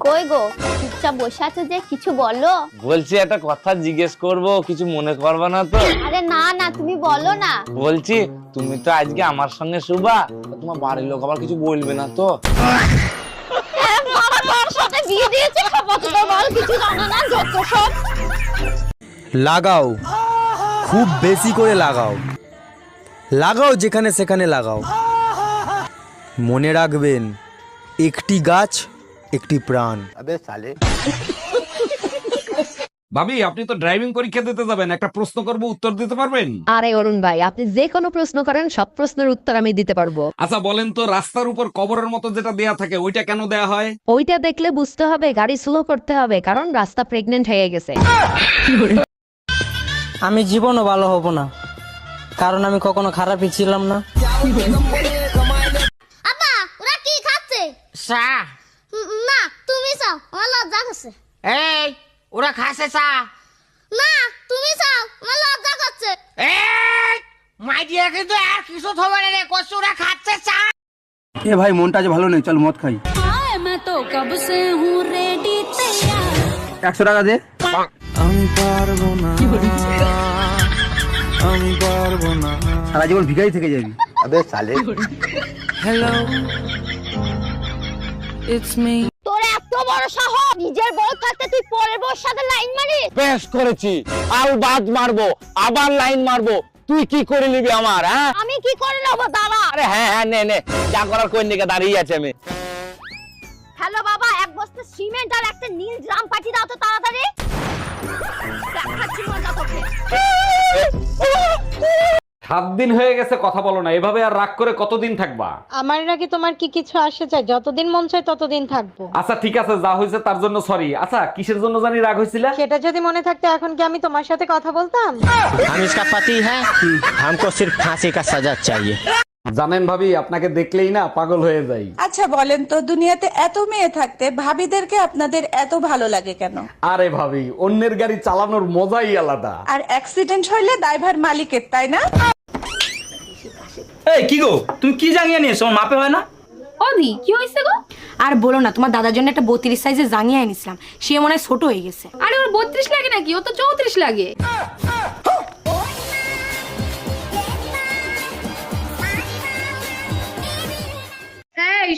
কই গো? চুপচাপ বসে আছো যে কিছু বলো? বলছি একটা কথা জিজ্ঞেস করব কিছু মনে করবে না তো? আরে না না তুমি বলো না। বলছি তুমি তো আজকে আমার সঙ্গে শুবা তোমার বাড়ির লোক আবার কিছু বলবে না তো? বাবা তোর সাথে বিয়ে দিয়েছে খবর তো বল কিছু জানো না যত সব। লাগাও খুব বেশি করে লাগাও। লাগাও যেখানে সেখানে লাগাও। মনে রাখবেন একটি গাছ একটি প্রাণ। ভাবি আপনি তো ড্রাইভিং পরীক্ষা দিতে যাবেন। একটা প্রশ্ন করব উত্তর দিতে পারবেন? আরে অরুণ ভাই আপনি যে কোনো প্রশ্ন করেন সব প্রশ্নের উত্তর আমি দিতে পারব। আচ্ছা বলেন তো রাস্তার উপর কবরের মতো যেটা দেয়া থাকে ওইটা কেন দেয়া হয়? ওইটা দেখলে বুঝতে হবে গাড়ি স্লো করতে হবে কারণ রাস্তা প্রেগনেন্ট হয়ে গেছে। আমি জীবনও ভালো হব না কারণ আমি কখনো খারাপই ছিলাম না। আপা ওরা কি খাচ্ছে? চাও আমার লজ্জা করছে। এই ওরা খাসে চা। না তুমি চাও আমার লজ্জা করছে। এই মাই দিয়ে কিন্তু আর কিছু থবে রে কষ্ট ওরা খাচ্ছে চা। এ ভাই মনটা যে ভালো নেই চল মদ খাই। তো কব রেডি একশো টাকা দে। সারা জীবন ভিখারি থেকে যাবি। তোর এত বড় সাহস। নিজের বউ থাকতে তুই পরের বউর সাথে লাইন মারিস? বেশ করেছি। আল বাদ মারবো আবার লাইন মারবো। তুই কি করে নিবি আমার হ্যাঁ? আমি কি করে নেব দাঁড়া আরে হ্যাঁ হ্যাঁ নে নে। যা করার কোন দিকে দাঁড়িয়ে আছে আমি। হ্যালো বাবা এক বস্তা সিমেন্ট আর একটা নীল ড্রাম পাঠিয়ে দাও তো তাড়াতাড়ি। দেখাচ্ছি মজা তোকে সাত দিন হয়ে গেছে কথা বলো না এভাবে আর রাগ করে কতদিন থাকবা আমার নাকি তোমার কি কিছু আসে চাই যতদিন মন চায় ততদিন থাকবো আচ্ছা ঠিক আছে যা হয়েছে তার জন্য সরি আচ্ছা কিসের জন্য জানি রাগ হয়েছিল সেটা যদি মনে থাকতো এখন কি আমি তোমার সাথে কথা বলতাম हम इसका पति है हमको सिर्फ फांसी का सजा चाहिए জানেন ভাবি আপনাকে দেখলেই না পাগল হয়ে যাই আচ্ছা বলেন তো দুনিয়াতে এত মেয়ে থাকতে ভাবিদেরকে আপনাদের এত ভালো লাগে কেন আরে ভাবি অন্যের গাড়ি চালানোর মজাই আলাদা আর অ্যাক্সিডেন্ট হইলে ড্রাইভার মালিকের তাই না এই কি গো? তুমি কি জাঙ্গিয়া নিয়েছো? আমার মাপে হয় না? অদি কি হয়েছে গো? আর বলো না তোমার দাদার জন্য একটা বত্রিশ সাইজে জাঙ্গিয়া এনেছিলাম। সে মনে হয় ছোট হয়ে গেছে। আরে ওর বত্রিশ লাগে নাকি? ও তো চৌত্রিশ লাগে।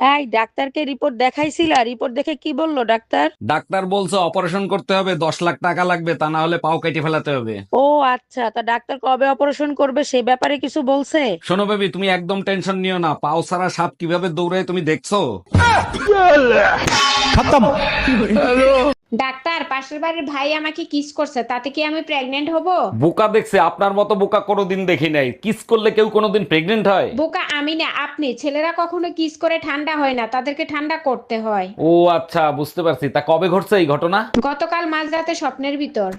এই ডাক্তারকে রিপোর্ট দেখাইছিল রিপোর্ট দেখে কি বলল ডাক্তার? ডাক্তার বলছে অপারেশন করতে হবে দশ লাখ টাকা লাগবে তা না হলে পাও কেটে ফেলাতে হবে। ও আচ্ছা তা ডাক্তার কবে অপারেশন করবে সে ব্যাপারে কিছু বলছে? শোনো বেবি তুমি একদম টেনশন নিও না পাও সারা সাপ কীভাবে দৌড়ায় তুমি দেখছ? ডাক্তার পাশের বাড়ির ভাই আমাকে কিস করছে তাতে কি আমি প্রেগনেন্ট হব? বোকা দেখছে আপনার মতো বোকা কোনোদিন দেখি নাই। কিস করলে কেউ কোনোদিন প্রেগনেন্ট হয়? বোকা আমি না আপনি। ছেলেরা কখনো কিস করে ঠান্ডা হয় না তাদেরকে ঠান্ডা করতে হয়। ও আচ্ছা বুঝতে পারছি। তা কবে ঘটছে এই ঘটনা? গতকাল মাঝরাতে স্বপ্নের ভিতর।